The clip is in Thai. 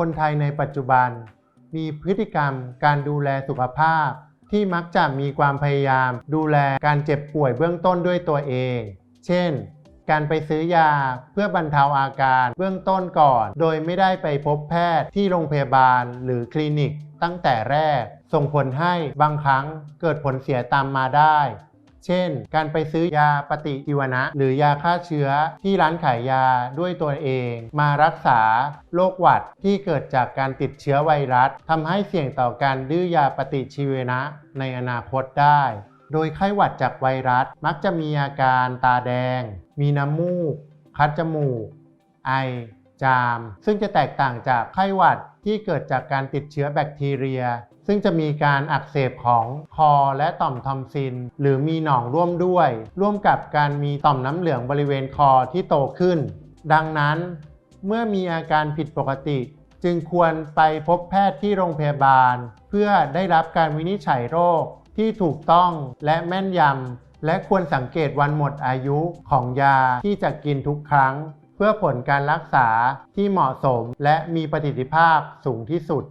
คนไทยในปัจจุบัน มีพฤติกรรมการดูแลสุขภาพ ที่มักจะมีความพยายาม ดูแลการเจ็บป่วยเบื้องต้นด้วยตัวเอง เช่น การไปซื้อยาเพื่อบรรเทาอาการเบื้องต้นก่อน โดยไม่ได้ไปพบแพทย์ที่โรงพยาบาลหรือคลินิกตั้งแต่แรก ส่งผลให้บางครั้งเกิดผลเสียตามมาได้ เช่น การไปซื้อยาปฏิชีวนะ หรือยาฆ่าเชื้อที่ร้านขายยาด้วยตัวเอง มารักษาโรคหวัดที่เกิดจากการติดเชื้อไวรัสทำให้เสี่ยงต่อการดื้อยาปฏิชีวนะในอนาคตได้โดยไข้หวัดจากไวรัสมักจะมีอาการตาแดง มีน้ำมูก คัดจมูก ไอ จาม ซึ่งจะแตกต่างจากไข้หวัดที่เกิดจากการติดเชื้อแบคทีเรีย ซึ่งจะมีการอักเสบของคอและต่อมทอมซิน หรือมีหนองร่วมด้วย ร่วมกับการมีต่อมน้ำเหลืองบริเวณคอที่โตขึ้น ดังนั้น เมื่อมีอาการผิดปกติ จึงควรไปพบแพทย์ที่โรงพยาบาล เพื่อได้รับการวินิจฉัยโรคที่ถูกต้องและแม่นยำและควรสังเกตวันหมดอายุของยาที่จะกินทุกครั้ง พื่อผลการรักษาที่เหมาะสมและมีประสิทธิภาพสูงที่สุด